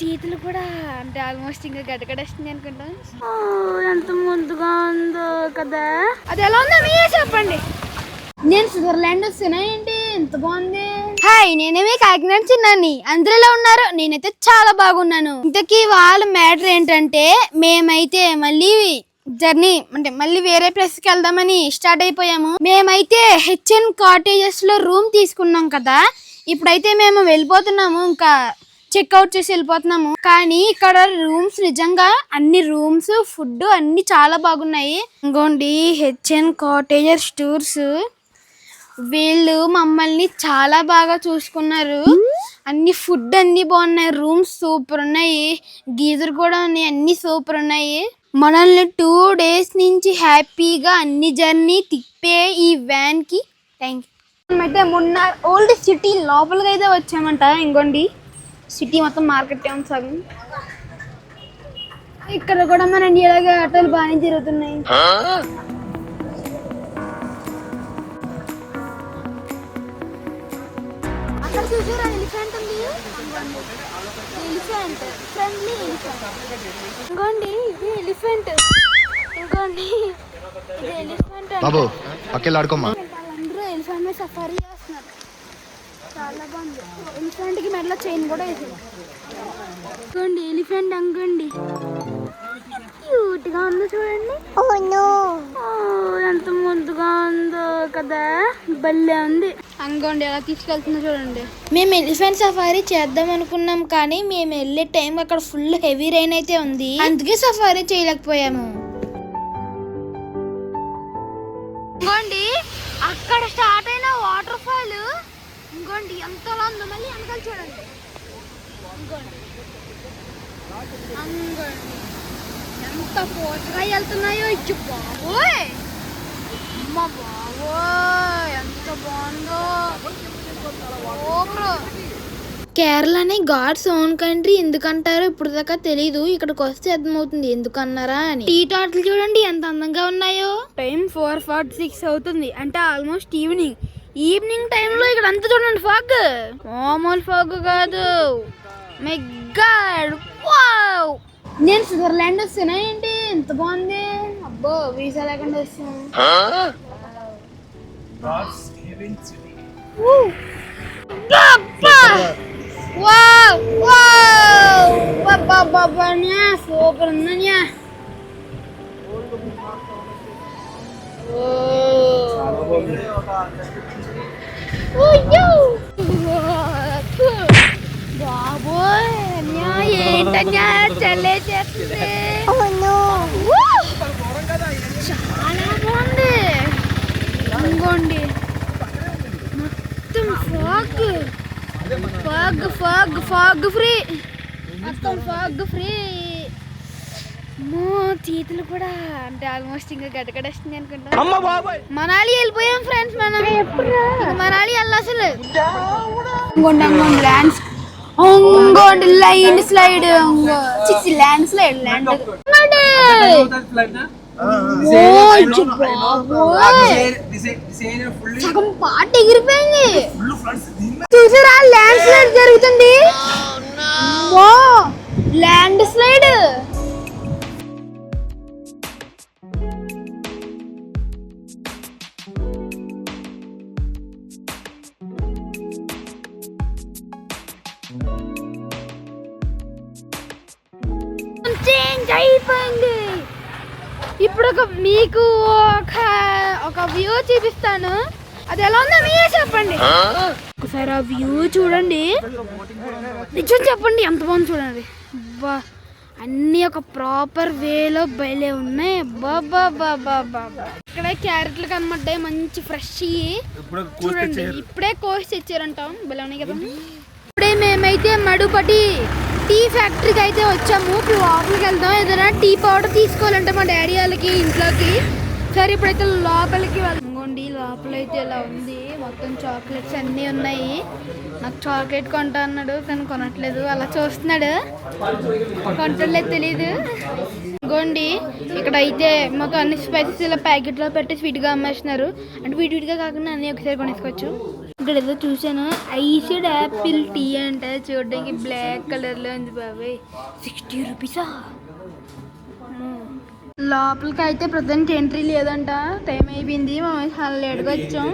చేతులు కూడా అంటే ఆల్మోస్ట్ ఇంకా గడగడేస్తుంది అనుకుంటా. ఎంత ముందుగా ఉందో కదా. అది ఎలా ఉందో మీరే చెప్పండి. నేను స్విట్జర్లాండ్ వస్తున్నా ఏంటి? ఎంత బాగుంది? హాయ్ నేనేమి కాకినాడ చిన్నాన్ని అందరూ ఎలా ఉన్నారు? నేనైతే చాలా బాగున్నాను. ఇంతకీ వాళ్ళ మ్యాటర్ ఏంటంటే మేమైతే మళ్ళీ జర్నీ అంటే మళ్ళీ వేరే ప్లేస్కి వెళ్దామని స్టార్ట్ అయిపోయాము. మేమైతే హెచ్ఎన్ కాటేజెస్లో రూమ్ తీసుకున్నాం కదా. ఇప్పుడైతే మేము వెళ్ళిపోతున్నాము. ఇంకా చెక్అవుట్ చేసి వెళ్ళిపోతున్నాము. కానీ ఇక్కడ రూమ్స్ నిజంగా అన్ని రూమ్స్ ఫుడ్ అన్ని చాలా బాగున్నాయి. ఇంకోండి హెచ్ఎన్ కాటేజెస్ టూర్స్ వీళ్ళు మమ్మల్ని చాలా బాగా చూసుకున్నారు. అన్ని ఫుడ్ అన్ని బాగున్నాయి. రూమ్స్ సూపర్ ఉన్నాయి. గీజర్ కూడా ఉన్నాయి. అన్ని సూపర్ ఉన్నాయి. మనల్ని టూ డేస్ నుంచి హ్యాపీగా అన్ని జర్నీ తిప్పే ఈ వ్యాన్కి థ్యాంక్ యూ అయితే మొన్న ఓల్డ్ సిటీ లోపలికి అయితే వచ్చామంట. ఇంకోండి సిటీ మొత్తం మార్కెట్ ఏమో సగం? ఇక్కడ కూడా మన ఇండియాలాగా ఆటోలు బాగానే జరుగుతున్నాయి అక్కడ చూసారా ఎలిఫెంట్ ఉంది? ఎలిఫెంట్. Friendly elephant. ఇంకోండి ఇది ఎలిఫెంట్. ఇంకోండి ఇది ఎలిఫెంట్ బాబు ఆడుకోమ్మా. వాళ్ళందరూ ఎలిఫెంట్ మీద సఫారీ చేస్తున్నారు. చాలా బాగుంది. ఎలిఫెంట్కి మెడలో చైన్ కూడా వేసింది ఇంకోండి ఎలిఫెంట్ అంకోండి క్యూట్గా ఉందో చూడండి. ఓ ఎంత ముద్దుగా ఉందో కదా. భలే ఉంది. అంగోండి ఎలా తీసుకెళ్తుందో చూడండి. మేము ఎలిఫెంట్ సఫారీ చేద్దాం అనుకున్నాం కానీ మేము వెళ్ళే టైం అక్కడ ఫుల్ హెవీ రైన్ అయితే ఉంది. అందుకే సఫారీ చేయలేకపోయాము. ఇంకోండి అక్కడ స్టార్ట్ ఎంతలా ఉందో మళ్ళీ వెనకాల చూడండి. ఇంకోండి అంగోండి. ఎంత పోటుగా వెళ్తున్నాయో ఇచ్చి బాబోయ్. అమ్మ బాబోయ్ ఎంత బాగుందో. కేరళని గాడ్స్ ఓన్ కంట్రీ ఎందుకంటారో ఇప్పుడు దాకా తెలీదు. ఇక్కడికి వస్తే అర్థమవుతుంది. ఎందుకన్నారా అని. టీ టాట్లు చూడండి ఎంత అందంగా ఉన్నాయో. టైం ఫోర్ ఫార్టీ సిక్స్ అవుతుంది. అంటే ఆల్మోస్ట్ ఈవినింగ్. ఈవినింగ్ టైంలో ఇక్కడ అంతా చూడండి ఫాగ్ మామూలు ఫాగ్ కాదు మెగ్గాడ్ వావ్ నేను స్విట్జర్లాండ్ వస్తున్నా ఏంటి ఎంత బాగుంది అబ్బో వీసా లేకుండా న్యా సూపర్ ఉందన్యా బాబోయ్ అన్యా ఏంటన్యా చల్లేసేస్తుంది Woo! చాలా బాగుంది. ఇంకోండి. మొత్తం fog. Fog fog fog free. మొత్తం ఫాగ్ ఫ్రీ. మో చేతులు కూడా అంటే ఆల్మోస్ట్ ఇంకా గడగడేస్తుంది అనుకుంటా. మనాలి వెళ్ళిపోయాం ఫ్రెండ్స్ మనం. మనాలి ఇంకోండి ల్యాండ్స్. ఇంకోండి లైన్ స్లైడ్. చిచ్చి ల్యాండ్ స్లైడ్ ల్యాండ్. సగం పాట ఎగిరిపోయింది. చూసారా? ల్యాండ్ స్లైడ్ జరుగుతుంది. ఇప్పుడు ఒక మీకు ఒక ఒక వ్యూ చూపిస్తాను. అది ఎలా ఉందో మీరే చెప్పండి. ఒకసారి ఆ వ్యూ చూడండి. నిజం చెప్పండి ఎంత బాగుంది చూడండి. బా అన్ని ఒక ప్రాపర్ వేలో బయలే ఉన్నాయి. బాబా బాబా బాబా ఇక్కడ క్యారెట్లు కనబడ్డాయి మంచి ఫ్రెష్ చూడండి ఇప్పుడే కోసి తెచ్చారంటాం. భలే ఉన్నాయి కదా. ఇప్పుడే మేమైతే మడుపటి టీ ఫ్యాక్టరీకి అయితే వచ్చాము. ఇప్పుడు లోపలికి వెళ్దాం. ఏదైనా టీ పౌడర్ తీసుకోవాలంటే మా డాడీ వాళ్ళకి ఇంట్లోకి. సరే ఇప్పుడైతే లోపలికి వెళ్ళండి లోపల అయితే ఇలా ఉంది. మొత్తం చాక్లెట్స్ అన్నీ ఉన్నాయి. నాకు చాక్లెట్ కొంటా అన్నాడు కానీ కొనట్లేదు. అలా చూస్తున్నాడు. కొంటలేదు తెలీదు. ఇంకోండి ఇక్కడ అయితే మొత్తం అన్ని స్పైసెస్ ఇలా ప్యాకెట్లో పెట్టి స్వీట్గా అమ్మేస్తున్నారు. అంటే విడివిడిగా కాకుండా అన్నీ ఒకసారి కొనేసుకోవచ్చు. ఇక్కడ ఏదో చూసాను ఐసిడ్ యాపిల్ టీ అంటే. చూడడానికి బ్లాక్ కలర్లో ఉంది బాబాయ్. సిక్స్టీ రూపీసా? లోపలికి అయితే ప్రజెంట్ ఎంట్రీ లేదంట. టైం అయిపోయింది. మేము చాలా లేట్గా వచ్చాం.